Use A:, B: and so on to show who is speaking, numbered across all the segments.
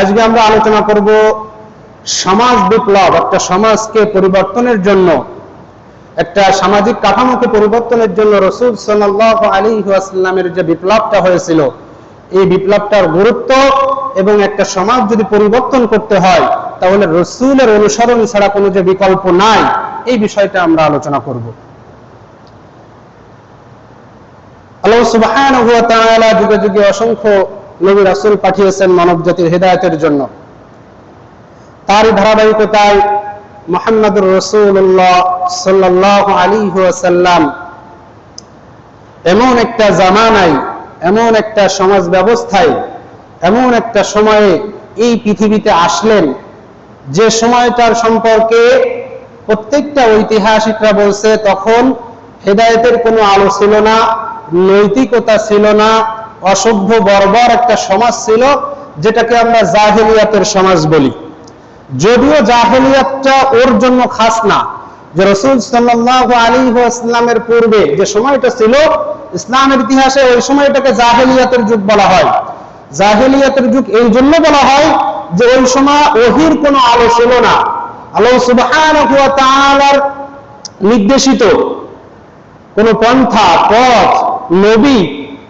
A: আজকে আমরা আলোচনা করব সমাজ বিপ্লব, একটা সমাজকে পরিবর্তনের জন্য, একটা সামাজিক কাঠামোকে পরিবর্তনের জন্য রসুল সাল্লাহ আলী আসাল্লামের যে বিপ্লবটা হয়েছিল, এই বিপ্লবটার গুরুত্ব এবং একটা সমাজ যদি পরিবর্তন করতে হয়, তাহলে রসুলের অনুসরণ ছাড়া কোনো যে বিকল্প নাই, এই বিষয়টা আমরা আলোচনা করব। আল্লাহ তাআলা যুগে যুগে অসংখ্য নবী রাসূল পাঠিয়েছেন মানব জাতির হেদায়েতের জন্য। তারই ধারাবাহিকতায় মোহাম্মদুর রসুল্লাহ সাল্লাহ আলী ওয়াসাল্লাম এমন একটা জামানায়, এমন একটা সমাজ ব্যবস্থায়, এমন একটা সময়ে এই পৃথিবীতে আসলেন যে সময়টার সম্পর্কে প্রত্যেকটা ঐতিহাসিকরা বলছে, তখন হেদায়েতের কোনো আলো ছিল না, নৈতিকতা ছিল না অসভ্য, বর্বর একটা সমাজ ছিল, যেটাকে আমরা জাহেলিয়াতের সমাজ বলি। যদিও জাহেলিয়াতটা ওর জন্য খাস না, যে রসুল সাল্লাহ আলী ইসলামের পূর্বে যে সময়টা ছিল, ইসলামের ইতিহাসে ওই সময়টাকে জাহেলিয়াতের যুগ বলা হয়। জাহেলিয়াতের যুগ এই জন্য বলা হয় যে ওই সময় ওহির কোনো আলো ছিল না। আলো সুবহান নির্দেশিত কোন পন্থা, পথ, নবী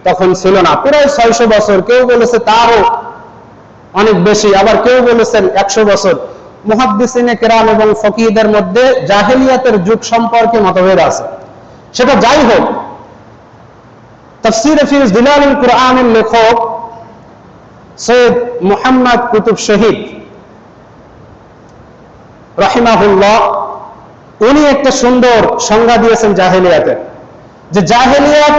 A: তখন ছিল না। প্রায় ছয়শো বছর। কেউ বলেছে তারও অনেক বেশি। আবার কেউ বলেছেন একশো বছর। মুহাদ্দিসিনে কেরাম এবং ফকিদের মধ্যে জাহেলিয়াতের যুগ সম্পর্কে মতভেদ আছে। সেটা যাই হোক, তফসির ফিজ দিলালুল কুরআনের লেখক সৈয়দ মুহাম্মদ কুতুব শহীদ রাহিমাহুল্লাহ, উনি একটা সুন্দর সংজ্ঞা দিয়েছেন জাহেলিয়াতে যে জাহেলিয়াত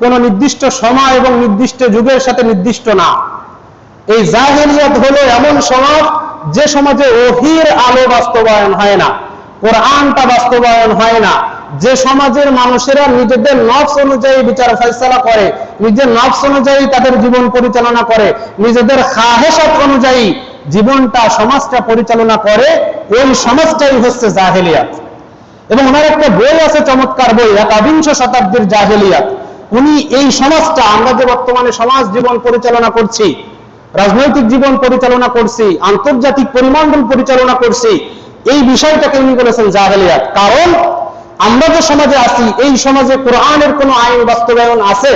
A: কোন নির্দিষ্ট সময় এবং নির্দিষ্ট যুগের সাথে নির্দিষ্ট না। এই জাহেলিয়াত হলো এমন সমাজ যে সমাজে ওহির আলো বাস্তবায়ন হয় না, কোরআনটা বাস্তবায়ন হয় না। যে সমাজের মানুষেরা নিজেদের নফস অনুযায়ী বিচার ফেসলা করে, নিজের নফস অনুযায়ী তাদের জীবন পরিচালনা করে, নিজেদের খাহেসাত অনুযায়ী জীবনটা, সমাজটা পরিচালনা করে, ওই সমাজটাই হচ্ছে জাহেলিয়াত। এবং ওনার একটা বই আছে, চমৎকার বই, একাবিংশ শতাব্দীর জাহেলিয়াত। উনি এই সমাজটা, আমরা যে বর্তমানে সমাজ জীবন পরিচালনা করছি, রাজনৈতিক জীবন পরিচালনা করছি, আন্তর্জাতিক পরিমণ্ডল পরিচালনা করছি, এই বিষয়টাকে উনি বলেছেন জাহেলিয়াত। কারণ আমরা যে সমাজে আছি, এই সমাজে কোরআনের কোন আইন বাস্তবায়ন আছে?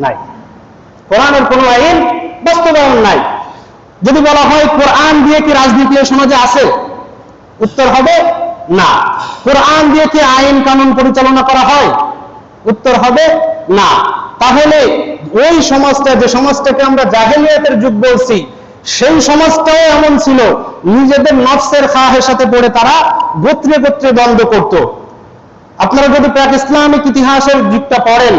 A: নাই। কোরআনের কোন আইন বাস্তবায়ন নাই। যদি বলা হয় কোরআন দিয়ে কি রাজনীতি সমাজে আছে? উত্তর হবে না। কোরআন দিয়ে কি আইন কানুন পরিচালনা করা হয়? উত্তর হবে না। তাহলে ওই সমাজটা, যে সমাজটাকে আমরা জাহেলিয়াতের যুগ বলছি, সেই সমাজটাও এমন ছিল, নিজেদের নফসের খাহের সাথে পড়ে তারা গোত্রে গোত্রে দ্বন্দ্ব করত। আপনারা যদি প্রাক ইসলামিক ইতিহাসের যুগটা পড়েন,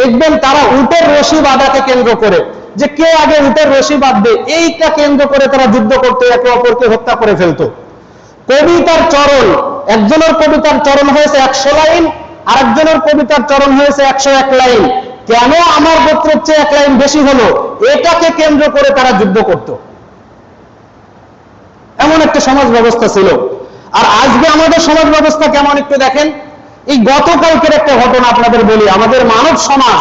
A: দেখবেন তারা উটের রশি বাঁধাকে কেন্দ্র করে। যে কে আগে উটের রশি বাঁধবে, এইটা কেন্দ্র করে তারা যুদ্ধ করতে, একে অপরকে হত্যা করে ফেলতো। কবিতার চরণ, একজনের কবিতার চরণ হয়েছে একশো লাইন আরেকজনের কবিতার চরণ হয়েছে একশো এক লাইন। কেন আমার গোত্রের চেয়ে এক লাইন বেশি হলো? এটাকে কেন্দ্র করে তারা যুদ্ধ করত। এমন একটা সমাজ ব্যবস্থা ছিল। আর আজকে আমাদের সমাজ ব্যবস্থা কেমন একটু দেখেন? এই গতকালকের একটা ঘটনা আপনাদের বলি। আমাদের মানব সমাজ,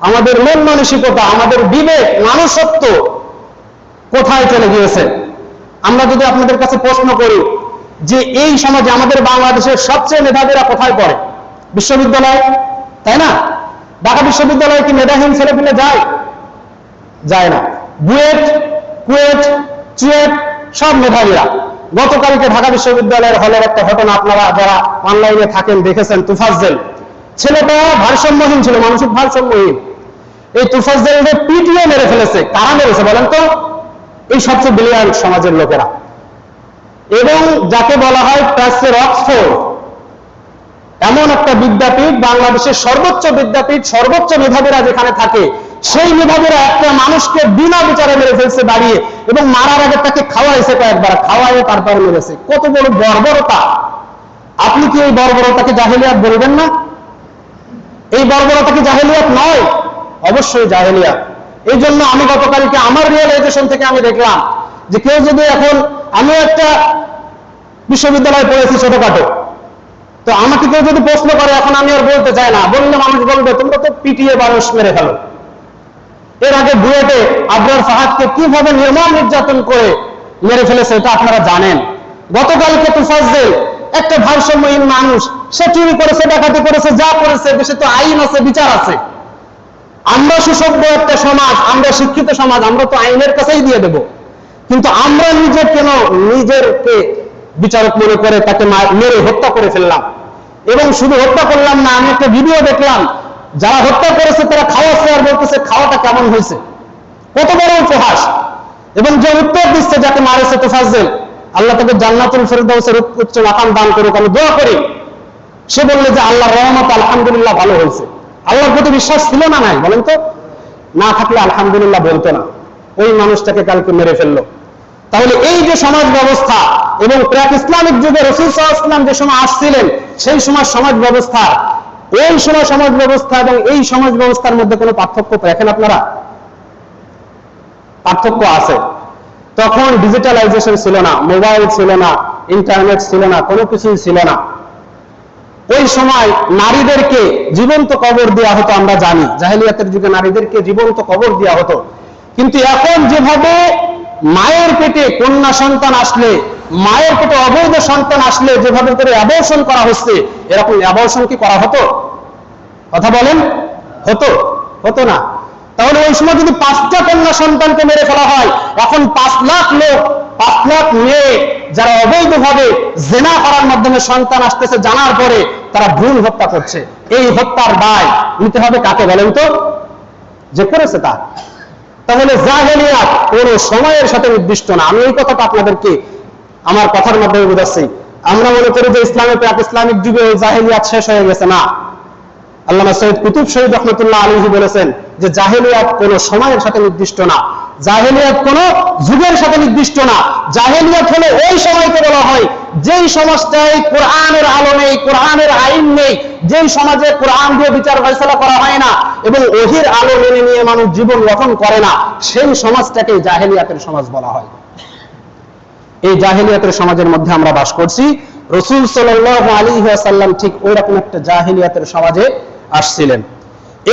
A: আমাদের মন মানসিকতা, আমাদের বিবেক, মানুষত্ব কোথায় চলে গিয়েছে? আমরা যদি আপনাদের কাছে প্রশ্ন করি যে এই সমাজে আমাদের বাংলাদেশের সবচেয়ে মেধাবীরা কোথায় পড়ে? বিশ্ববিদ্যালয়, তাই না? ঢাকা বিশ্ববিদ্যালয়ে কি মেধাহীন ছেলেপিলে যায়? যায় না। বুয়েট, কুয়েট, চুয়েট, সব মেধাবীরা। গতকালকে ঢাকা বিশ্ববিদ্যালয়ের হলের একটা ঘটনা আপনারা যারা অনলাইনে থাকেন, দেখেছেন, তুফাজ্জেল। ছেলেটা ভারসাম্যহীন ছিল, মানসিক ভারসাম্যহীন। এই তুফাজ্জেলকে পিটিয়ে মেরে ফেলেছে, কারা মেরেছে বলেন তো? এই সবচেয়ে বিলিয়ান সমাজের লোকেরা। এবং যাকে বলা হয় প্যাসের অক্সফোর্ড এমন একটা বিদ্যাপীঠ বাংলাদেশের সর্বোচ্চ বিদ্যাপীঠ, সর্বোচ্চ মেধাবীরা যেখানে থাকে, সেই মেধাবীরা একটা মানুষকে বিনা বিচারে মেরে ফেলছে দাঁড়িয়ে এবং মারার আগে তাকে খাওয়াইছে কয়েকবার, খাওয়াইয়ে তারপর মেরেছে। কত বড় বর্বরতা! আপনি কি এই বর্বরতাকে জাহেলিয়াত বলবেন না? এই বর্বরতাকে জাহেলিয়াত নয়, অবশ্যই জাহেলিয়াত। এই জন্য আমি গতকালকে আমার রিয়েলাইজেশন থেকে আমি দেখলাম যে কেউ যদি এখন আমি একটা বিশ্ববিদ্যালয়ে পড়েছি ছোটখাটো তো আমাকে কেউ যদি প্রশ্ন করে, এখন আমি আর বলতে চাই না। বললে মানুষ বলবে, তোমরা তো পিটিয়ে মানুষ মেরে ফেলো। এর আগে বুয়েটে আবরার ফাহাদকে কীভাবে নির্মম নির্যাতন করে মেরে ফেলেছে, এটা আপনারা জানেন। গতকালকে তুফাজ্জেল, একটা ভারসাম্যহীন মানুষ, সে চুরি করেছে, ডাকাতি করেছে, যা করেছে, দেশে তো আইন আছে, বিচার আছে। আমরা সুসভ্য একটা সমাজ, আমরা শিক্ষিত সমাজ, আমরা তো আইনের কাছেই দিয়ে দেব। কিন্তু আমরা নিজের কেন নিজেরকে বিচারক মনে করে তাকে মেরে হত্যা করে ফেললাম? এবং শুধু হত্যা করলাম না, আমি একটা ভিডিও দেখলাম, যারা হত্যা করেছে তারা খাওয়াচ্ছে আর বলতেছে, খাওয়াটা কেমন হয়েছে? কত বড় উপহাস। এবং যে উত্তর দিচ্ছে, যাকে মারেছে তোফাজ্জেল, আল্লাহ তাকে জান্নাতুল ফেরদাউসের উচ্চ মাকাম দান করুক, আমি দোয়া করি। সে বললে যে আল্লাহ রহমত আলহামদুলিল্লাহ ভালো হয়েছে। আল্লাহর প্রতি বিশ্বাস ছিল না নাই, বলেন তো? না থাকলে আলহামদুলিল্লাহ বলতো না। ওই মানুষটাকে কালকে মেরে ফেলল। তাহলে এই যে সমাজ ব্যবস্থা এবং প্রাক ইসলামিক যুগে রসুল ইসলাম যে সময় আসছিলেন, সেই সময় সমাজ ব্যবস্থা ওই সময় সমাজ ব্যবস্থা এবং এই সমাজ ব্যবস্থার মধ্যে কোনো পার্থক্য দেখেন আপনারা? পার্থক্য আছে। তখন ডিজিটালাইজেশন ছিল না মোবাইল ছিল না ইন্টারনেট ছিল না, কোনো কিছুই ছিল না। ওই সময় নারীদেরকে জীবন্ত কবর দেওয়া হতো, আমরা জানি। জাহেলিয়াতের যুগে নারীদেরকে জীবন্ত কবর দেওয়া হতো। কিন্তু এখন যেভাবে মায়ের পেটে কন্যা সন্তান আসলে, মায়ের পেটে অবৈধ সন্তান আসলে যেভাবে করে অ্যাবর্ষণ করা হচ্ছে, এরকম অ্যাবর্ষণ কি করা হতো? কথা বলেন? হতো হতো না। তাহলে ওই সময় যদি পাঁচটা কন্যা সন্তানকে মেরে ফেলা হয়, এখন পাঁচ লাখ লোক, পাঁচ লাখ মেয়ে যারা অবৈধভাবে জেনা করার মাধ্যমে সন্তান আসতেছে, জানার পরে তারা ভ্রূণ হত্যা করছে। এই হত্যার দায় নিতে হবে কাকে বলেন তো? যে করেছে তা। তাহলে জাহেলিয়াত কোন সময়ের সাথে নির্দিষ্ট না। আমি এই কথাটা আপনাদেরকে আমার কথার মাধ্যমে বোঝাচ্ছি। আমরা মনে করি যে ইসলামের প্রাক ইসলামিক যুগে জাহেলিয়াত শেষ হয়ে গেছে না। আল্লামা সৈয়দ কুতুব শহীদ রহমতুল্লাহ আলহী বলেছেন যে জাহেলিয়াত কোন সময়ের সাথে নির্দিষ্ট না। জাহেলিয়াত কোন যুগের সাথে নির্দিষ্ট না। জাহেলিয়াত হলো ওই সময়কে বলা হয় যেই সমাজটায় কোরআনের আলো নেই, কোরআনের আইন নেই, যেই সমাজে কোরআন দিয়ে বিচার ফয়সলা করা হয় না এবং ওহির আলো মেনে নিয়ে মানুষ জীবন গঠন করে না, সেই সমাজটাকে জাহেলিয়াতের সমাজ বলা হয়। এই জাহেলিয়াতের সমাজের মধ্যে আমরা বাস করছি। রসুল সাল্লাহ আলী সাল্লাম ঠিক ওই রকম একটা জাহেলিয়াতের সমাজে আসছিলেন।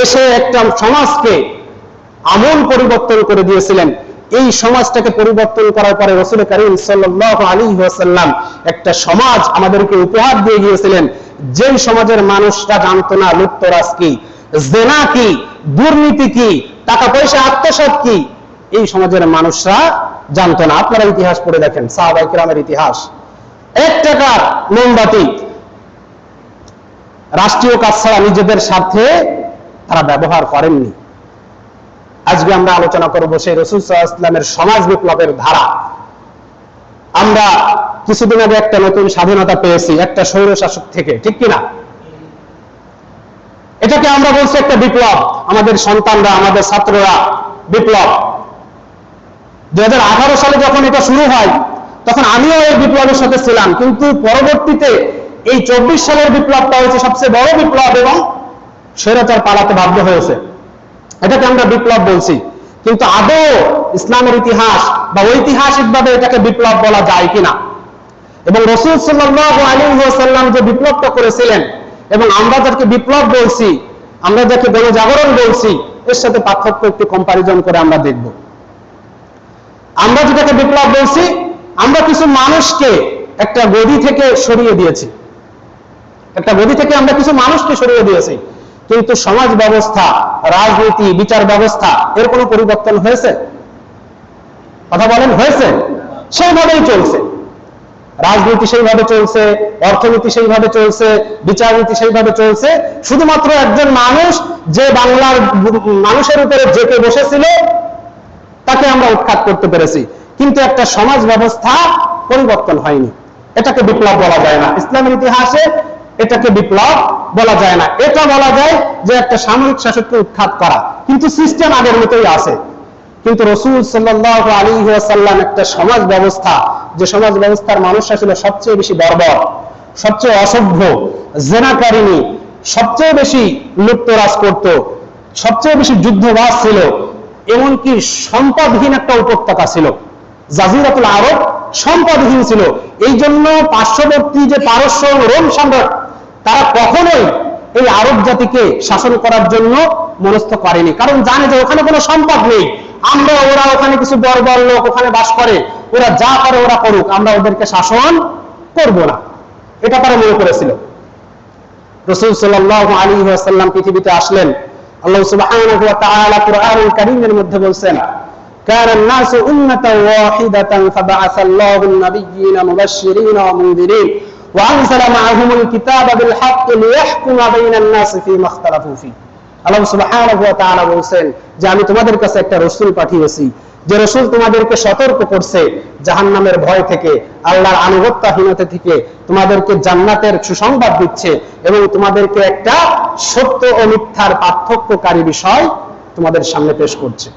A: এসে একটা সমাজকে আমূল পরিবর্তন করে দিয়েছিলেন। এই সমাজটাকে পরিবর্তন করার পরে রসুল করিম সাল্লাহ আলী সাল্লাম একটা সমাজ আমাদেরকে উপহার দিয়ে গিয়েছিলেন। যেই সমাজের মানুষরা জানতো না লুপ্তরাজ কি, জেনা কি, দুর্নীতি কি, টাকা পয়সা, আত্মসাৎ কি, এই সমাজের মানুষরা জানতো না। আপনারা ইতিহাস পড়ে দেখেন সাহাবাই কিরামের ইতিহাস। এক টাকার মোমবাতি রাষ্ট্রীয় কাজ ছাড়া নিজেদের স্বার্থে তারা ব্যবহার করেননি। আজকে আমরা আলোচনা করব সেই রসুল ইসলামের সমাজ বিপ্লবের ধারা। আমরা কিছুদিন আগে একটা নতুন স্বাধীনতা পেয়েছি, একটা স্বৈর শাসক থেকে, ঠিক কিনা? এটাকে আমরা বলছি একটা বিপ্লব। আমাদের সন্তানরা, আমাদের ছাত্ররা, বিপ্লব। দু হাজার আঠারো সালে যখন এটা শুরু হয়, তখন আমিও এই বিপ্লবের সাথে ছিলাম, কিন্তু পরবর্তীতে এই চব্বিশ সালের বিপ্লবটা হয়েছে সবচেয়ে বড় বিপ্লব এবং স্বৈরাচার পালাতে বাধ্য হয়েছে। এটাকে আমরা বিপ্লব বলছি। কিন্তু আদৌ ইসলামের ইতিহাস বা ঐতিহাসিকভাবে এটাকে বিপ্লব বলা যায় কিনা? এবং রসুল সাল্লাহ আলী সাল্লাম যে বিপ্লবটা করেছিলেন, এবং আমরা যাকে বিপ্লব বলছি, আমরা যাকে গণজাগরণ বলছি, এর সাথে পার্থক্য একটু কম্পারিজন করে আমরা দেখব। আমরা যেটাকে বিপ্লব বলছি, আমরা কিছু মানুষকে একটা গদি থেকে সরিয়ে দিয়েছি। একটা গদি থেকে আমরা কিছু মানুষকে সরিয়ে দিয়েছি। কিন্তু সমাজ ব্যবস্থা, রাজনীতি, বিচার ব্যবস্থা এর কোনো পরিবর্তন হয়েছে? কথা বলেন, হয়েছে। সেইভাবেই চলছে। রাজনীতি সেইভাবে চলছে, অর্থনীতি সেইভাবে চলছে বিচার নীতি সেইভাবে চলছে। শুধুমাত্র একজন মানুষ যে বাংলার মানুষের উপরে জেকে বসেছিল, তাকে আমরা উৎখাত করতে পেরেছি। কিন্তু একটা সমাজ ব্যবস্থা পরিবর্তন হয়নি। এটাকে বিপ্লব বলা যায় না। ইসলামের ইতিহাসে এটাকে বিপ্লব বলা যায় না। এটা বলা যায় যে একটা সামরিক শাসককে উৎখাত করা। কিন্তু সিস্টেম আগের মতোই আছে। কিন্তু রসুল সাল্লাহ আলী সাল্লাম একটা সমাজ ব্যবস্থা, যে সমাজ ব্যবস্থার মানুষরা ছিল সবচেয়ে বেশি বর্বর, সবচেয়ে অসভ্য জেনাকারিনী সবচেয়ে বেশি লুপ্তরাজ করত, সবচেয়ে বেশি যুদ্ধবাস ছিল, এমনকি সম্পদহীন একটা উপত্যকা ছিল। জাজিরাতুল আরব সম্পদহীন ছিল। এই জন্য পার্শ্ববর্তী যে পারস্য রোম সম্রাট তারা কখনোই এই আরব জাতিকে শাসন করার জন্য মনস্থ করেনি কারণ জানে যে ওখানে কোনো সম্পদ নেই আমরা ওরা ওখানে কিছু বড় বড় লোক ওখানে বাস করে ওরা যা করে ওরা করুক আমরা ওদেরকে শাসন করব না এটা তারা মনে করেছিল রসুল সাল্লাল্লাহু আলাইহি ওয়াসাল্লাম পৃথিবীতে আসলেন আল্লাহ সুবহানাহু ওয়া তাআলা কুরআনুল কারীমের মধ্যে বলছেন كان الناس أمة واحدة فبعث الله النبيين مبشرين ومنذرين وأنزل معهم الكتاب بالحق ليحكم بين الناس فيما اختلفوا فيه আল্লাহ সুবহানাহু ওয়া তাআলা বলছেন যে আমি তোমাদের কাছে একটা রাসূল পাঠিয়েছি যে রাসূল তোমাদেরকে সতর্ক করছে জাহান্নামের ভয় থেকে আল্লাহর আনুগত্যহীনতা থেকে তোমাদেরকে জান্নাতের সুসংবাদ দিচ্ছে এবং তোমাদেরকে একটা সত্য ও মিথ্যার পার্থক্যকারী বিষয় তোমাদের সামনে পেশ করছে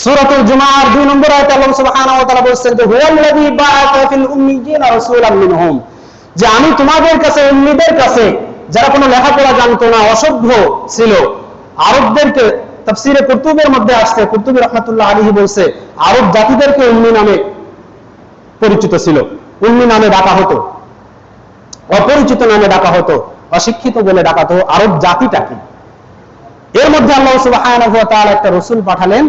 A: সূরাতুল জুমার 2 নম্বর আয়াতে আল্লাহ সুবহানাহু ওয়া তাআলা বলেছেন যে ফিল উম্মিয়িনা মিনহুম। যে আমি তোমাদের কাছে কাছে যারা কোনো লেখাপড়া জানতো না, অসভ্য ছিল, আরবদেরকে কুতুবের মধ্যে আসছে কুতুবী আলাইহি বলছে, আরব জাতিদেরকে উম্মি নামে পরিচিত ছিল, উম্মি নামে ডাকা হতো, অপরিচিত নামে ডাকা হতো, অশিক্ষিত বলে ডাকা হতো, আরব জাতিটাকে। এর মধ্যে আল্লাহ সুবহানাহু ওয়া তাআলা একটা রাসূল পাঠালেন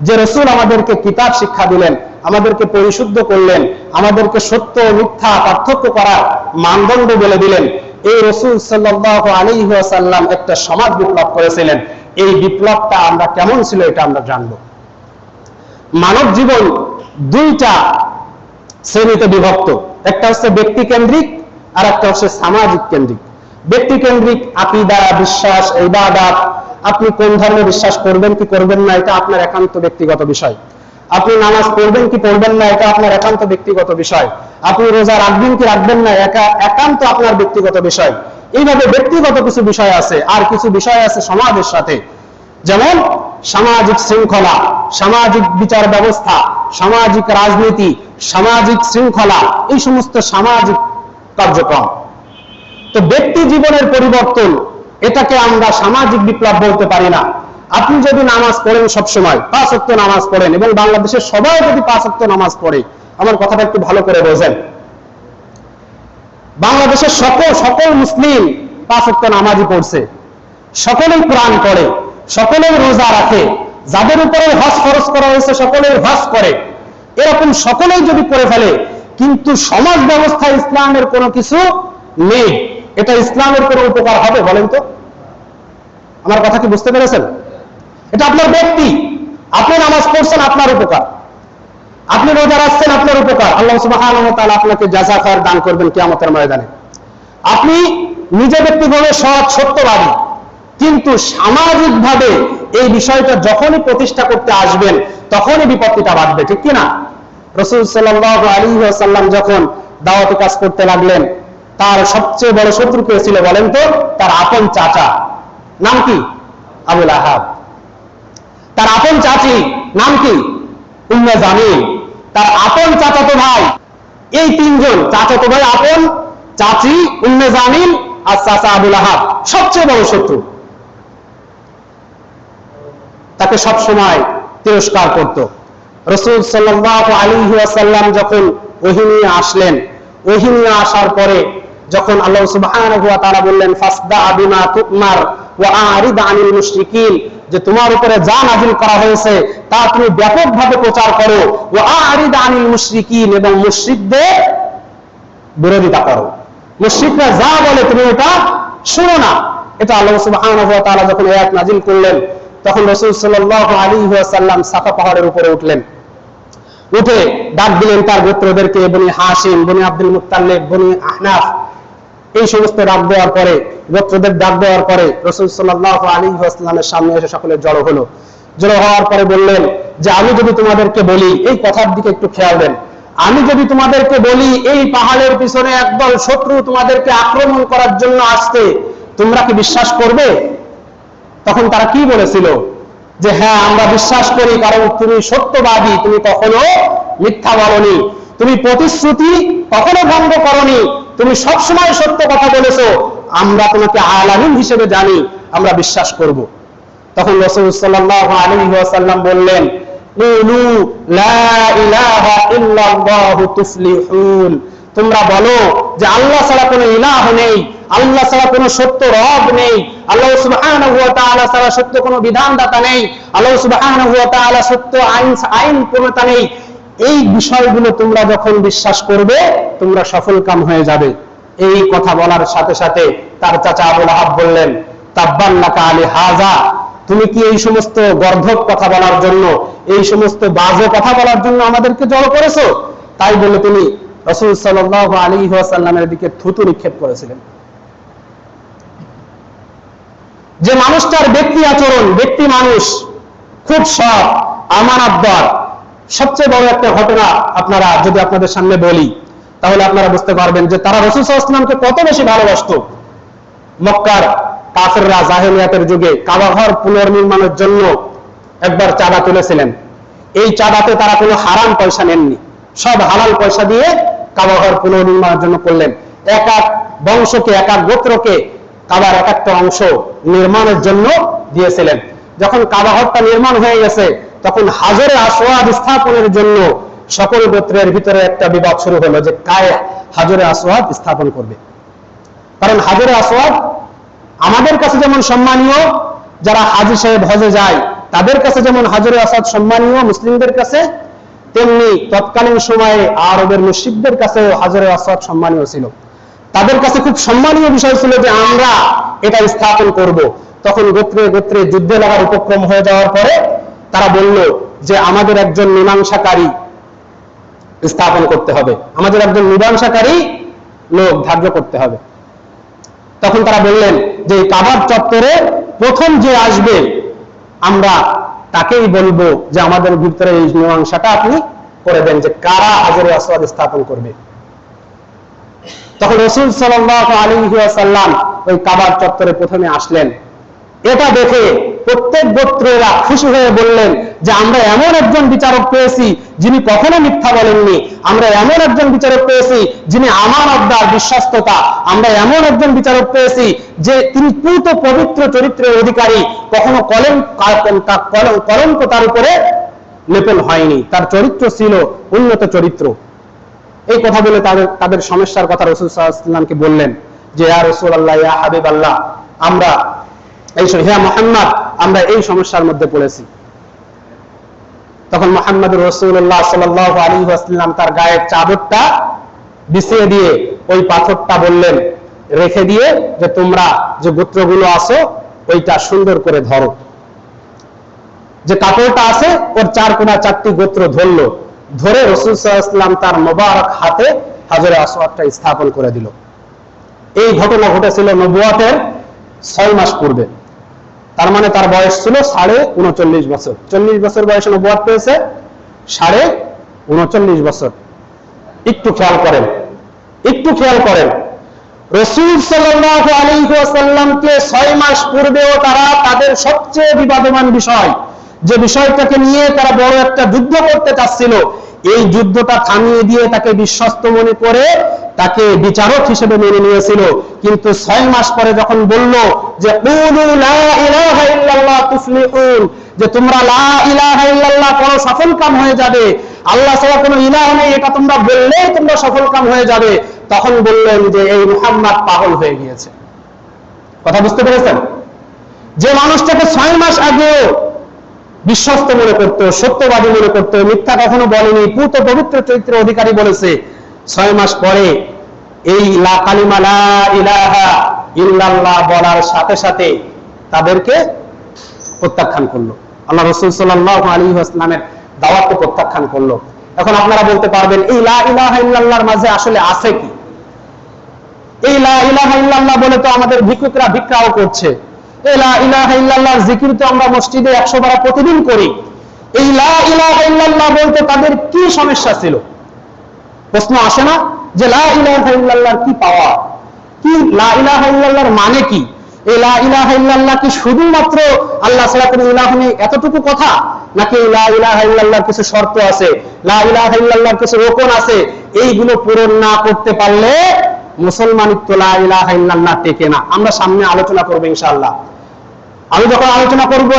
A: যে রসুল আমাদেরকে কিতাব শিক্ষা দিলেন, আমাদেরকে পরিশুদ্ধ করলেন, আমাদেরকে সত্য মিথ্যা পার্থক্য করার মানদণ্ড বলে দিলেন। এই রসুল সাল্লাল্লাহু আলাইহি ওয়াসাল্লাম একটা সমাজ বিপ্লব করেছিলেন। এই বিপ্লবটা আমরা কেমন ছিল এটা আমরা জানব। মানব জীবন দুইটা শ্রেণীতে বিভক্ত। একটা হচ্ছে ব্যক্তি কেন্দ্রিক আর একটা হচ্ছে সামাজিক কেন্দ্রিক। ব্যক্তি কেন্দ্রিক আকিদা, বিশ্বাস, ইবাদত আপনি কোন ধর্মে বিশ্বাস করবেন, কি করবেন না, এটা আপনার একান্ত ব্যক্তিগত বিষয়। আপনি নামাজ পড়বেন, কি পড়বেন না, এটা আপনার একান্ত ব্যক্তিগত বিষয়। আপনি রোজা রাখবেন, কি রাখবেন না একা একান্ত আপনার ব্যক্তিগত বিষয়। এইভাবে ব্যক্তিগত কিছু বিষয় আছে, আর কিছু বিষয় আছে সমাজের সাথে। যেমন, সামাজিক শৃঙ্খলা, সামাজিক বিচার ব্যবস্থা, সামাজিক রাজনীতি, সামাজিক শৃঙ্খলা, এই সমস্ত সামাজিক কার্যক্রম। তো ব্যক্তি জীবনের পরিবর্তন এটাকে আমরা সামাজিক বিপ্লব বলতে পারি না। আপনি যদি নামাজ পড়েন সবসময়, পাঁচ অক্ট নামাজ পড়েন, এবং বাংলাদেশের সবাই যদি পাঁচ অক্ট নামাজ পড়ে, আমার কথাটা একটু ভালো করে বোঝেন। বাংলাদেশের সকল সকল মুসলিম পাঁচ অক্ট নামাজই পড়ছে। সকলেই কোরআন পড়ে, সকলেই রোজা রাখে। যাদের উপরে হজ খরচ করা হয়েছে, সকলেই হজ করে। এরকম সকলেই যদি করে ফেলে, কিন্তু সমাজ ব্যবস্থা ইসলামের কোনো কিছু নেই। এটা ইসলামের কোনো উপকার হবে বলেন তো? আমার কথা কি বুঝতে পেরেছেন? এটা আপনার ব্যক্তি। আপনি নামাজ পড়ছেন, আপনার উপকার। আপনি রোজা রাখছেন, আপনার উপকার। আল্লাহ তাআলা আপনাকে জাযা খায়ের দান করবেন কিয়ামতের ময়দানে। আপনি নিজে ব্যক্তিভাবে সৎ, সত্যবাদী। কিন্তু সামাজিকভাবে এই বিষয়টা যখনই প্রতিষ্ঠা করতে আসবেন, তখনই বিপত্তিটা বাড়বে ঠিক কি না রসুল সাল্লাল্লাহু আলাইহি ওয়াসাল্লাম যখন দাওয়াতি কাজ করতে লাগলেন তার সবচেয়ে বড় শত্রু কে ছিল বলেন তো? তার আপন চাচা। নাম কি? আবুল আহাব। তার আপন চাচি, নাম কি? উম্মে জামিল। তার আপন চাচাতো ভাই। এই তিনজন চাচাতো ভাই আপন, চাচি, উম্মে জামিল আর চাচা আবুল আহাব। সবচেয়ে বড় শত্রু। তাকে সব সময় তিরস্কার করত। রসুল সাল্লাল্লাহু আলী ওয়াসাল্লাম যখন ওহিনী আসলেন ওহিনী আসার পরে যখন আল্লাহ ওয়া তাআলা বললেন যে তোমার উপরে যা নাযিল করা হয়েছে, তা তুমি ব্যাপকভাবে প্রচার করো। আরিদ আনিল এবং বিরোধিতা করো। যা বলে তুমি এটা শুনো না। এটা আল্লাহ যখন নাযিল করলেন, তখন রাসূল সাল্লাল্লাহু আলাইহি ওয়াসাল্লাম সাফা পাহাড়ের উপরে উঠলেন। উঠে ডাক দিলেন তার গোত্রদেরকে, বনি হাসিম বনি আব্দুল মুত্তালিব, বনি আহনাফ এই সমস্ত ডাক দেওয়ার পরে, গোত্রদের ডাক দেওয়ার পরে রসুল সাল্লাহ আলী আসলামের সামনে এসে সকলে জড়ো হলো। জড়ো হওয়ার পরে বললেন যে, আমি যদি তোমাদেরকে বলি, এই কথার দিকে একটু খেয়াল দেন। আমি যদি তোমাদেরকে বলি, এই পাহাড়ের পিছনে একদল শত্রু তোমাদেরকে আক্রমণ করার জন্য আসতে, তোমরা কি বিশ্বাস করবে? তখন তারা কি বলেছিল? যে হ্যাঁ আমরা বিশ্বাস করি, কারণ তুমি সত্যবাদী, তুমি কখনো মিথ্যা বলনি। তুমি প্রতিশ্রুতি কখনো ভঙ্গ করনি। তুমি সবসময় সত্য কথা বলেছ। আমরা তোমাকে আলামিন হিসেবে জানি, আমরা বিশ্বাস করব। তখন রসুল সাল্লাল্লাহু আলাইহি ওয়াসাল্লাম বললেন তোমরা বলো যে আল্লাহ ছাড়া কোনো ইলাহ নেই, আল্লাহ ছাড়া কোনো সত্য রব নেই, আল্লাহ সুবহানাহু ওয়া তাআলা ছাড়া সত্য কোনো বিধানদাতা নেই, আল্লাহ সত্য আইন আইন প্রণেতা নেই। এই বিষয়গুলো তোমরা যখন বিশ্বাস করবে, তোমরা সফল কাম হয়ে যাবে। এই কথা বলার সাথে সাথে তার চাচা আবুল আহাব বললেন তাব্বাল্লাকা আলী হাজা। তুমি কি এই সমস্ত গর্ধব কথা বলার জন্য, এই সমস্ত বাজে কথা বলার জন্য আমাদেরকে জড়ো করেছ? তাই বলে তিনি রসুল সাল্লাহ আলী সাল্লামের দিকে থুতু নিক্ষেপ করেছিলেন। যে মানুষটার ব্যক্তি আচরণ, ব্যক্তি মানুষ, খুব সৎ আমানাতদার সবচেয়ে বড় একটা ঘটনা আপনারা, যদি আপনাদের সামনে বলি, তাহলে আপনারা বুঝতে পারবেন যে তারা রসুল সাল্লামকে কত বেশি ভালোবাসত। মক্কার কাফেররা জাহেলিয়াতের যুগে কাবাঘর পুনর্নির্মাণের জন্য একবার চাঁদা তুলেছিলেন। এই চাঁদাতে তারা কোনো হারাম পয়সা নেননি। সব হালাল পয়সা দিয়ে কাবাঘর পুনর্নির্মাণের জন্য করলেন। এক এক বংশকে, এক এক গোত্রকে কাবার এক একটা অংশ নির্মাণের জন্য দিয়েছিলেন। যখন কাবাঘরটা নির্মাণ হয়ে গেছে তখন হাজারে আসোয়াদ স্থাপনের জন্য সকল গোত্রের ভিতরে একটা বিবাদ শুরু হলো যে কায় হাজরে আসোয়াদ স্থাপন করবে। কারণ হাজরে আসোয়াদ আমাদের কাছে যেমন সম্মানীয়, যারা হাজি সাহেব হজে যায়, তাদের কাছে যেমন হাজরে আসাদ সম্মানীয় মুসলিমদের কাছে, তেমনি তৎকালীন সময়ে আরবের মুসিদদের কাছে হাজরে আসাদ সম্মানীয় ছিল। তাদের কাছে খুব সম্মানীয় বিষয় ছিল যে আমরা এটা স্থাপন করব। তখন গোত্রে গোত্রে যুদ্ধে লাগার উপক্রম হয়ে যাওয়ার পরে তারা বলল যে আমাদের একজন মীমাংসাকারী স্থাপন করতে হবে। আমাদের একজন মীমাংসাকারী লোক ধার্য করতে হবে। তখন তারা বললেন যে কাবার চত্বরে প্রথম যে আসবে, আমরা তাকেই বলব যে আমাদের ভিতরে এই মীমাংসাটা আপনি করে দেন যে কারা হাজারে আসওয়াদ স্থাপন করবে। তখন রসুল সাল্লাহ আলী সাল্লাম ওই কাবার চত্বরে প্রথমে আসলেন। এটা দেখে প্রত্যেক গোত্রেরা খুশি হয়ে বললেন যে, আমরা এমন একজন বিচারক পেয়েছি যিনি কখনো মিথ্যা বলেননি। আমরা এমন একজন বিচারক পেয়েছি যিনি আমার আব্দার বিশ্বস্ততা। আমরা এমন একজন বিচারক পেয়েছি যে, তিনি পূত পবিত্র চরিত্রের অধিকারী। কখনো কলম কলঙ্ক তার উপরে লেপন হয়নি। তার চরিত্র ছিল উন্নত চরিত্র। এই কথা বলে তাদের তাদের সমস্যার কথা রসুল সাল্লামকে বললেন যে, ইয়া রসুল আল্লাহ ইয়া হাবিব আল্লাহ আমরা এই হ্যাঁ মোহাম্মদ, আমরা এই সমস্যার মধ্যে পড়েছি। তখন মোহাম্মদ রসুল্লাহ সাল আলী আসলাম তার গায়ের চাদরটা বিছিয়ে দিয়ে ওই পাথরটা বললেন, রেখে দিয়ে যে তোমরা যে গোত্রগুলো আসো ওইটা সুন্দর করে ধরো। যে কাপড়টা আছে, ওর চার কোনা চারটি গোত্র ধরলো। ধরে রসুল সাল্লাম তার মোবারক হাতে হাজরে আসওয়াদটা স্থাপন করে দিল। এই ঘটনা ঘটেছিল নবুয়াতের ছয় মাস পূর্বে। তার মানে তার বয়স ছিল সাড়ে উনচল্লিশ বছর। চল্লিশ বছর বয়সে নবুয়াত পেয়েছে, সাড়ে উনচল্লিশ বছর। একটু খেয়াল করেন, একটু খেয়াল করেন। রসুল সাল্লাহ আলিহাসাল্লামকে ছয় মাস পূর্বেও তারা তাদের সবচেয়ে বিবাদমান বিষয়, যে বিষয়টাকে নিয়ে তারা বড় একটা যুদ্ধ করতে চাচ্ছিল এই যুদ্ধটা থামিয়ে দিয়ে তাকে বিশ্বস্ত মনে করে তাকে বিচারক হিসেবে মেনে নিয়েছিল। কিন্তু ছয় মাস পরে যখন বলল যে যে, তোমরা লা ইলাহা সফল কাম হয়ে যাবে। আল্লাহ ছাড়া কোনো ইলাহ নেই, এটা তোমরা বললেই তোমরা সফল কাম হয়ে যাবে। তখন বললেন যে, এই মুহাম্মদ পাগল হয়ে গিয়েছে। কথা বুঝতে পেরেছেন? যে মানুষটাকে ছয় মাস আগেও বিশ্বস্ত মনে করত সত্যবাদী মনে করত মিথ্যা কখনো বলেনি। পুত পবিত্র চরিত্রের অধিকারী বলেছে, ছয় মাস পরে এই ইলাহা ইল্লাল্লাহ বলার সাথে সাথে তাদেরকে প্রত্যাখ্যান করল। আল্লাহ রসুল সাল্লাহ আলী আসলামের দাওয়াতকে প্রত্যাখ্যান করল। এখন আপনারা বলতে পারবেন, এই লা ইলাহা ইল্লাল্লাহর মাঝে আসলে আছে কি? এই লা ইলাহা ইল্লাল্লাহ বলে তো আমাদের ভিক্ষুকরা ভিক্ষাও করছে। মানে কি? কি শুধুমাত্র আল্লাহ ছাড়া এতটুকু কথা? নাকি কিছু শর্ত আছে? লা কিছু রোপণ আছে? এইগুলো পূরণ না করতে পারলে মুসলমানিত্ব লা ইলাহা টেকে না। আমরা সামনে আলোচনা করব ইনশাআল্লাহ। আমি যখন আলোচনা করব,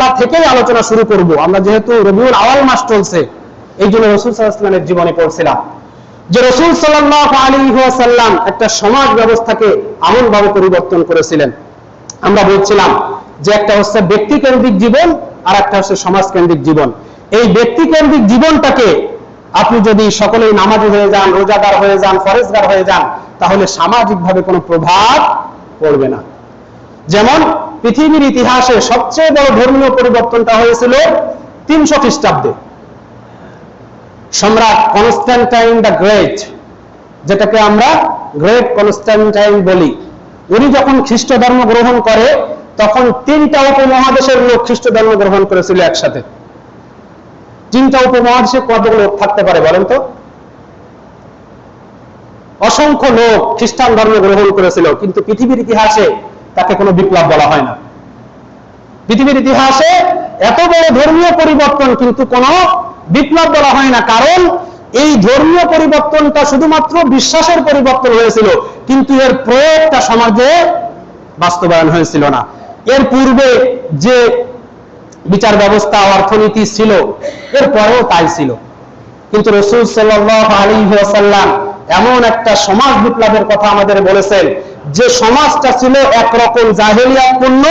A: লা থেকেই আলোচনা শুরু করব। আমরা যেহেতু রবিউল আওয়াল মাস চলছে এই জন্য রসুল সাল্লামের জীবনে পড়ছিলাম। যে রসুল সাল্লাহ আলী সাল্লাম একটা সমাজ ব্যবস্থাকে এমন ভাবে পরিবর্তন করেছিলেন। আমরা বলছিলাম যে একটা হচ্ছে ব্যক্তি কেন্দ্রিক জীবন, আর একটা হচ্ছে সমাজ কেন্দ্রিক জীবন। এই ব্যক্তি কেন্দ্রিক জীবনটাকে আপনি যদি সকলেই নামাজি হয়ে যান, রোজাদার হয়ে যান, ফরেজগার হয়ে যান, তাহলে সামাজিকভাবে কোনো প্রভাব পড়বে না। যেমন পৃথিবীর ইতিহাসে সবচেয়ে বড় ধর্মীয় পরিবর্তনটা হয়েছিল তিনশো খ্রিস্টাব্দে। সম্রাট কনস্ট্যান্টাইন দ্য গ্রেট, যেটাকে আমরা গ্রেট কনস্ট্যান্টাইন বলি। উনি যখন খ্রিস্ট ধর্ম গ্রহণ করে, তখন তিনটা উপমহাদেশের লোক খ্রিস্ট ধর্ম গ্রহণ করেছিল একসাথে। তিনটা উপমহাদেশে কতগুলো লোক থাকতে পারে বলেন তো? অসংখ্য লোক খ্রিস্টান ধর্ম গ্রহণ করেছিল, কিন্তু পৃথিবীর ইতিহাসে তাকে কোনো বিপ্লব বলা হয় না। পৃথিবীর ইতিহাসে এত বড় ধর্মীয় পরিবর্তন কিন্তু কোনো বিপ্লব বলা হয় না, কারণ এই ধর্মীয় পরিবর্তনটা শুধুমাত্র বিশ্বাসের পরিবর্তন হয়েছিল, কিন্তু এর প্রয়োগটা সমাজে বাস্তবায়ন হয়েছিল না। এর পূর্বে যে বিচার ব্যবস্থা, অর্থনীতি ছিল, এর পরেও তাই ছিল। কিন্তু রসুল সাল্লাহ আলী সাল্লাম এমন একটা সমাজ বিপ্লবের কথা আমাদের বলেছেন, যে সমাজটা ছিল একরকম জাহেলিয়াপূর্ণ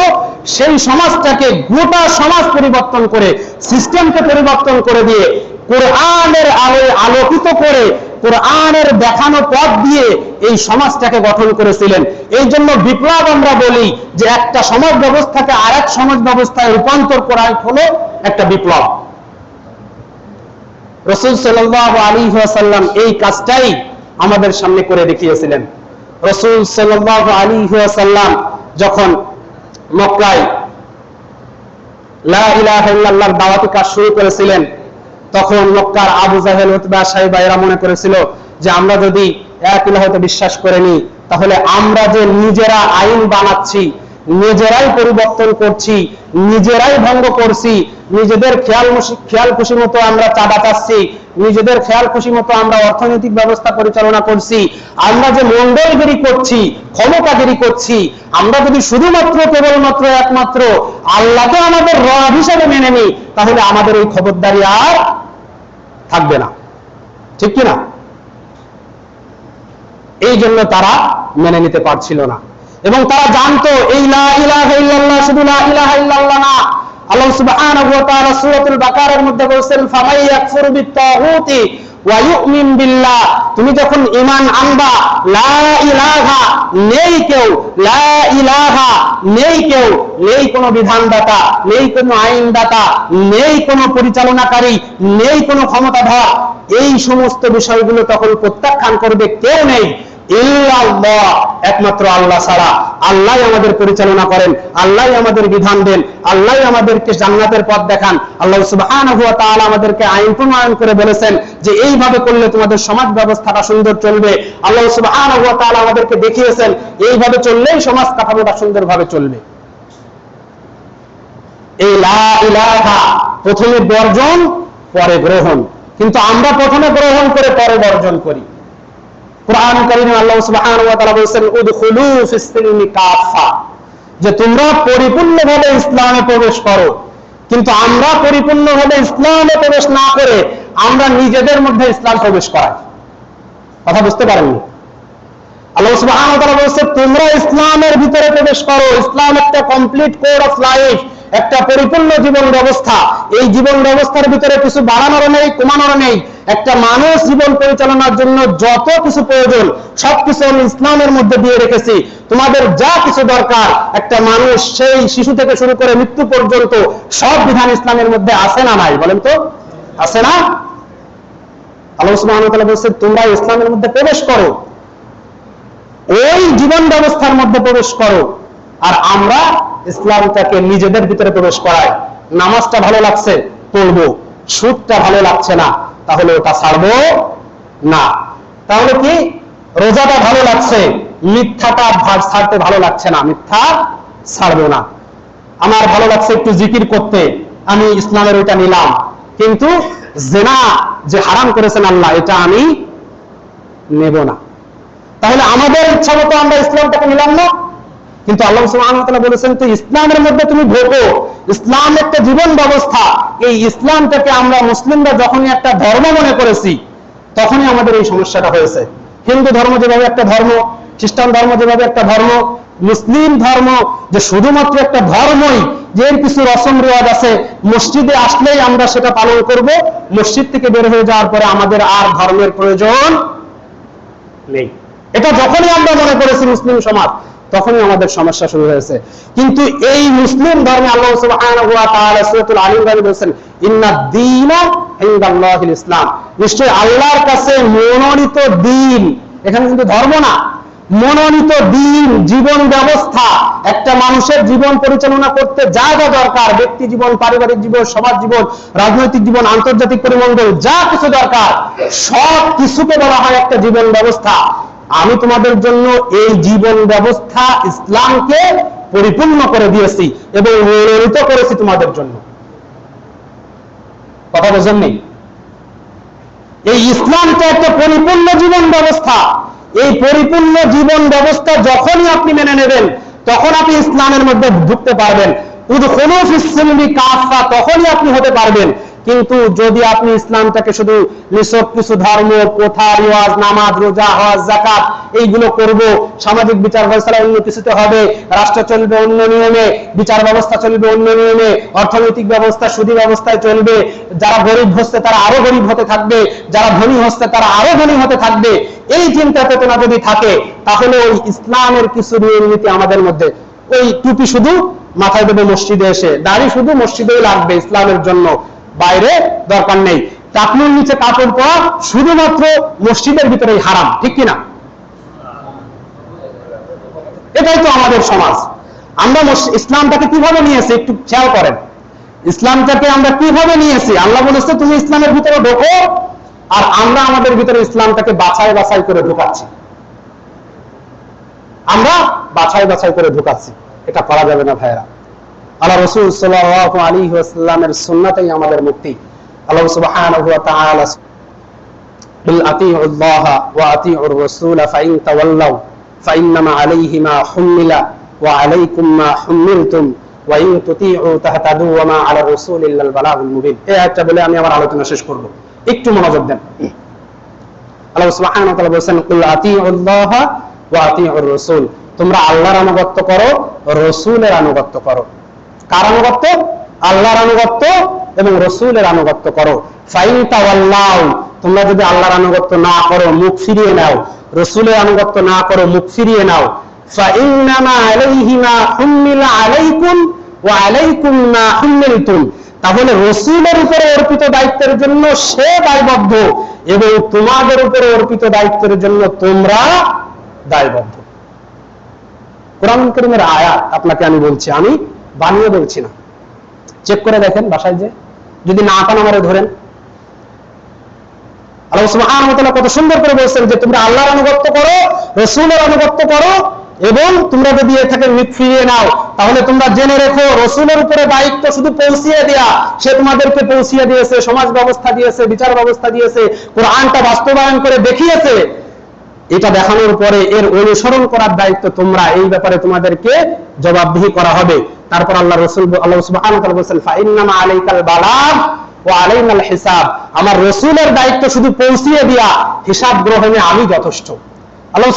A: সেই সমাজটাকে গোটা সমাজ পরিবর্তন করে, সিস্টেমকে পরিবর্তন করে দিয়ে কোরআনের আলোয় আলোকিত করে, কোরআনের দেখানো পথ দিয়ে এই সমাজটাকে গঠন করেছিলেন। এই জন্য বিপ্লব আমরা বলি যে একটা সমাজ ব্যবস্থাকে আরেক সমাজ ব্যবস্থায় রূপান্তর করা হলো একটা বিপ্লব। রসুল সাল্লাহ আলী সাল্লাম এই কাজটাই আমাদের সামনে করে দেখিয়েছিলেন। রসুল সাল্লাম যখন মক্কায় দাওয়াতি কাজ শুরু করেছিলেন, তখন মক্কার আবু জাহেল মনে করেছিল যে আমরা যদি এক ইলাহতে বিশ্বাস করে তাহলে আমরা যে নিজেরা আইন বানাচ্ছি নিজেরাই পরিবর্তন করছি, নিজেরাই ভঙ্গ করছি, নিজেদের খেয়াল খেয়াল খুশি মতো আমরা চাঁদা পাচ্ছি, নিজেদের খেয়াল খুশি মতো আমরা অর্থনৈতিক ব্যবস্থা পরিচালনা করছি, আমরা যে মন্ডলগিরি করছি, ক্ষমতাগিরি করছি, আমরা যদি শুধুমাত্র কেবলমাত্র একমাত্র আল্লাহকে আমাদের রব হিসাবে মেনে নিই, তাহলে আমাদের এই খবরদারি আর থাকবে না। ঠিক কিনা? এই জন্য তারা মেনে নিতে পারছিল না। এবং তারা জানতো, এই লা শুধু লা না। মধ্যে বিল্লাহ। তুমি যখন ঈমান আনবা, লা নেই কেউ, লা নেই কেউ, নেই কোনো বিধানদাতা, নেই কোনো আইনদাতা, নেই কোনো পরিচালনাকারী, নেই কোনো ক্ষমতাধর। এই সমস্ত বিষয়গুলো তখন প্রত্যাখ্যান করবে কেউ নেই। একমাত্র আল্লাহ ছাড়া। আল্লাহ আমাদের পরিচালনা করেন, আল্লাহ আমাদের বিধান দেন, আল্লাহ আমাদেরকে জান্নাতের পথ দেখান। আল্লাহ তাআলা আমাদেরকে আইন প্রণয়ন করে বলেছেন যে এইভাবে করলে তোমাদের সমাজ ব্যবস্থাটা সুন্দর চলবে। আল্লাহ তাআলা আমাদেরকে দেখিয়েছেন, এইভাবে চললেই সমাজ কাঠামোটা সুন্দরভাবে চলবে। এই লা ইলাহা, প্রথমে বর্জন, পরে গ্রহণ। কিন্তু আমরা প্রথমে গ্রহণ করে, পরে বর্জন করি। কোরআন কারীমে আল্লাহ সুবহানাহু ওয়া তাআলা বলেছেন, উদখুলু কাফা যে তোমরা পরিপূর্ণভাবে ইসলামে প্রবেশ করো, কিন্তু আমরা পরিপূর্ণভাবে ইসলামে প্রবেশ না করে আমরা নিজেদের মধ্যে ইসলাম প্রবেশ করাই। কথা বুঝতে পারেননি? আল্লাহ সুবহানাহু ওয়া তাআলা বলেছে, তোমরা ইসলামের ভিতরে প্রবেশ করো। ইসলাম একটা কমপ্লিট কোড অফ লাইফ একটা পরিপূর্ণ জীবন ব্যবস্থা। এই জীবন ব্যবস্থার ভিতরে কিছু বাড়ানোর নেই কমানোর নেই। একটা মানুষ জীবন পরিচালনার জন্য যত কিছু প্রয়োজন, সবকিছু আমি ইসলামের মধ্যে দিয়ে রেখেছি। তোমাদের যা কিছু দরকার, একটা মানুষ সেই শিশু থেকে শুরু করে মৃত্যু পর্যন্ত সব বিধান ইসলামের মধ্যে আছে না নাই, বলেন তো? আছে না? সুবহানাহু ওয়া তোমরা ইসলামের মধ্যে প্রবেশ করো। ওই জীবন ব্যবস্থার মধ্যে প্রবেশ করো। আর আমরা ইসলামটাকে নিজেদের ভিতরে প্রবেশ করাই নামাজটা ভালো লাগছে, পড়ব। সুদটা ভালো লাগছে না, তাহলে ওটা ছাড়বো না। তাহলে কি? রোজাটা ভালো লাগছে, মিথ্যাটা ছাড়তে ভালো লাগছে না, মিথ্যা ছাড়বো না। আমার ভালো লাগছে একটু জিকির করতে, আমি ইসলামের ওইটা নিলাম। কিন্তু জেনা যে হারাম করেছেন আল্লাহ, এটা আমি নেব না। তাহলে আমাদের ইচ্ছা মতো আমরা ইসলামটাকে নিলাম না? কিন্তু আল্লাহ সুবহানাহু বলেছেন তো ইসলামের মধ্যে তুমি ঢোকো ইসলাম একটা জীবন ব্যবস্থা। এই ইসলামটাকে আমরা মুসলিমরা যখনই একটা ধর্ম মনে করেছি, তখনই আমাদের এই সমস্যাটা হয়েছে। হিন্দু ধর্ম যেভাবে একটা ধর্ম, খ্রিস্টান ধর্ম যেভাবে একটা ধর্ম, মুসলিম ধর্ম যে শুধুমাত্র একটা ধর্মই এর কিছু রসম রেওয়াজ আছে, মসজিদে আসলেই আমরা সেটা পালন করব। মসজিদ থেকে বের হয়ে যাওয়ার পরে আমাদের আর ধর্মের প্রয়োজন নেই। এটা যখনই আমরা মনে করেছি মুসলিম সমাজ তখনই আমাদের সমস্যা শুরু হয়েছে। কিন্তু এই মুসলিম ধর্মে আল্লাহ ইসলাম। নিশ্চয়ই আল্লাহর কাছে মনোনীত দিন এখানে কিন্তু ধর্ম না। মনোনীত দিন জীবন ব্যবস্থা, একটা মানুষের জীবন পরিচালনা করতে যা যা দরকার, ব্যক্তি জীবন, পারিবারিক জীবন, সমাজ জীবন, রাজনৈতিক জীবন, আন্তর্জাতিক পরিমণ্ডল, যা কিছু দরকার, সব কিছুকে বলা হয় একটা জীবন ব্যবস্থা। আমি তোমাদের জন্য এই জীবন ব্যবস্থা ইসলামকে পরিপূর্ণ করে দিয়েছি এবং মনোনীত করেছি তোমাদের জন্য। কথা বোঝেন নেই এই ইসলামটা একটা পরিপূর্ণ জীবন ব্যবস্থা। এই পরিপূর্ণ জীবন ব্যবস্থা যখনই আপনি মেনে নেবেন, তখন আপনি ইসলামের মধ্যে ঢুকতে পারবেন। তখনই আপনি হতে পারবেন। কিন্তু যদি আপনি ইসলামটাকে শুধু নিছক কিছু ধর্ম, প্রথা, রিওয়াজ, নামাজ, রোজা, হজ জাকাত এইগুলো করব, সামাজিক বিচার ব্যবস্থা অন্য কিছুতে হবে, রাষ্ট্র চলবে অন্য নিয়মে, বিচার ব্যবস্থা চলবে অন্য নিয়মে, অর্থনৈতিক ব্যবস্থা, সুদী ব্যবস্থায় চলবে, যারা গরিব হচ্ছে তারা আরও গরিব হতে থাকবে, যারা ধনী হচ্ছে তারা আরও ধনী হতে থাকবে, এই চিন্তা চেতনা যদি থাকে, তাহলে ওই ইসলামের কিছু নিয়ম নীতি আমাদের মধ্যে, ওই টুপি শুধু মাথায় দেবে মসজিদে এসে, দাড়ি শুধু মসজিদেই লাগবে ইসলামের জন্য। বাইরে দরকার নেই। টাকনুর নিচে কাপড় পরা শুধুমাত্র মসজিদের ভিতরেই হারাম, ঠিক কিনা? এটাই তো আমাদের সমাজ। আমরা ইসলামটাকে কীভাবে নিয়েছি একটু খেয়াল করেন। ইসলামটাকে আমরা কীভাবে নিয়েছি? আল্লাহ বলেছে, তুমি ইসলামের ভিতরে ঢোকো আর আমরা আমাদের ভিতরে ইসলামটাকে বাছাই বাছাই করে ঢোকাচ্ছি। আমরা বাছাই বাছাই করে ঢোকাচ্ছি। এটা করা যাবে না ভাইরা আল্লাহ রসুল সাল্লাল্লাহু আলাইহি ওয়াসাল্লামের সুন্নাতেই আমাদের মুক্তি আল্লাহ সুবহানাহু ওয়া তাআলা قل أطيعوا الله وأطيعوا الرسول فإن تولوا فإنما عليه ما حمل وعليكم ما حملتم وإن تطيعوا تهتدوا وما على الرسول إلا البلاغ المبين এই একটা বলে আমি আমার আলোচনা শেষ করব একটু মনোযোগ দেন আল্লাহ সুবহানাহু ওয়া তাআলা বলেছেন কুল আতিউল্লাহ ওয়া আতিউর রাসূল তোমরা আল্লাহর আনুগত্য করো রসূলের আনুগত্য করো কার আনুগত্য? আল্লাহর আনুগত্য এবং রসূলের আনুগত্য করো। তোমরা যদি আল্লাহর আনুগত্য না করো, মুখ ফিরিয়ে নাও। রসূলের আনুগত্য না করো, মুখ ফিরিয়ে নাও। তাহলে রসুলের উপরে অর্পিত দায়িত্বের জন্য সে দায়বদ্ধ এবং তোমাদের উপরে অর্পিত দায়িত্বের জন্য তোমরা দায়বদ্ধ। কোরআন করিমের আয়াত, আপনাকে আমি বলছি, আমি বানিয়ে বলছি না। চেক করে দেখেন বাসায় যে, যদি না পান আমারে ধরেন। আল্লাহ কত সুন্দর করে বলছেন যে, তোমরা আল্লাহর করো, রসুলের করো, এবং তোমরা যদি এ থেকে ফিরিয়ে নাও, তাহলে তোমরা জেনে রেখো, রসুলের উপরে দায়িত্ব শুধু পৌঁছিয়ে দেয়া। সে তোমাদেরকে পৌঁছিয়ে দিয়েছে, সমাজ ব্যবস্থা দিয়েছে, বিচার ব্যবস্থা দিয়েছে, কোরআনটা বাস্তবায়ন করে দেখিয়েছে। এটা দেখানোর পরে এর অনুসরণ করার দায়িত্ব তোমরা, এই ব্যাপারে তোমাদেরকে জবাবদিহি করা হবে। তারপর আল্লাহ রসুল আল্লাহ আলাইকাল বালাগ আলাইনাল হিসাব। আমার রসুলের দায়িত্ব শুধু পৌঁছিয়ে দিয়া, হিসাব গ্রহণে আমি যথেষ্ট। আল্লাহ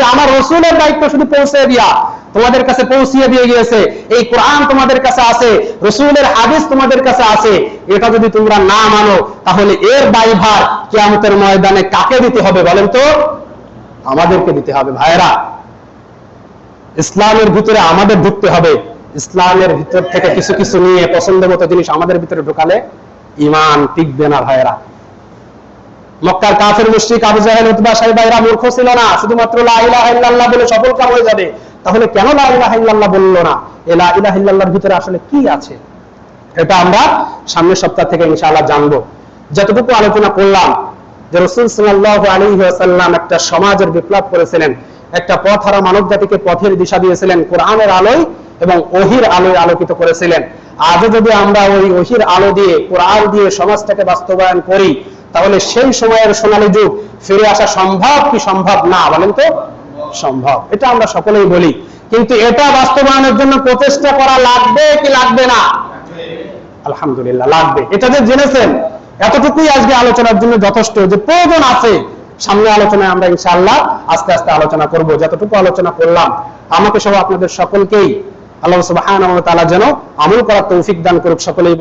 A: যে, আমার রসুলের দায়িত্ব শুধু পৌঁছে দিয়া, তোমাদের কাছে পৌঁছিয়ে দিয়ে গিয়েছে। এই কোরআন তোমাদের কাছে আছে, রসুলের হাদিস তোমাদের কাছে আছে। এটা যদি তোমরা না মানো, তাহলে এর দায়ভার কিয়ামতের ময়দানে কাকে দিতে হবে বলেন তো? আমাদেরকে দিতে হবে ভাইরা ইসলামের ভিতরে আমাদের ঢুকতে হবে। ইসলামের ভিতর থেকে কিছু কিছু নিয়ে পছন্দ মতো জিনিস আমাদের ভিতরে ঢুকালে ইমান টিকবে না ভাইরা মক্কার কাফের, মুশরিক, আবু জাহেল, উতবা সাহেবাইরা মূর্খ ছিল না, শুধুমাত্র লা বলে সফল কাম হয়ে যাবে। তাহলে কেন লা বলল না? এই লা ইলাহা ইল্লাল্লাহর ভিতরে আসলে কি আছে? এটা আমরা সামনের সপ্তাহ থেকে ইনশাআল্লাহ জানব। যতটুকু আলোচনা করলাম যে রসুল সাল্লাল্লাহু আলাইহি ওয়াসাল্লাম একটা সমাজের বিপ্লব করেছিলেন। একটা পথ হারা মানব জাতিকে পথের দিশা দিয়েছিলেন কোরআনের আলোয় এবং ওহির আলোয় আলোকিত করেছিলেন। আজও যদি আমরা ওই ওহির আলো দিয়ে, কোরআন দিয়ে সমাজটাকে বাস্তবায়ন করি, তাহলে সেই সময়ের সোনালী যুগ ফিরে আসা সম্ভব কি সম্ভব না, বলেন তো? সম্ভব। এটা আমরা সকলেই বলি। কিন্তু এটা বাস্তবায়নের জন্য প্রচেষ্টা করা লাগবে কি লাগবে না? আলহামদুলিল্লাহ, লাগবে। এটা যে জেনেছেন, এতটুকুই আজকে আলোচনার জন্য যথেষ্ট যে প্রয়োজন আছে। সামনে আলোচনায় আমরা ইনশাআল্লাহ আস্তে আস্তে আলোচনা করব। যতটুকু আলোচনা করলাম, আমাকে সহ আপনাদের সকলকেই আল্লাহ সুবহানাহু ওয়া তাআলা যেন আমল করার তৌফিক দান করুক সকলেই।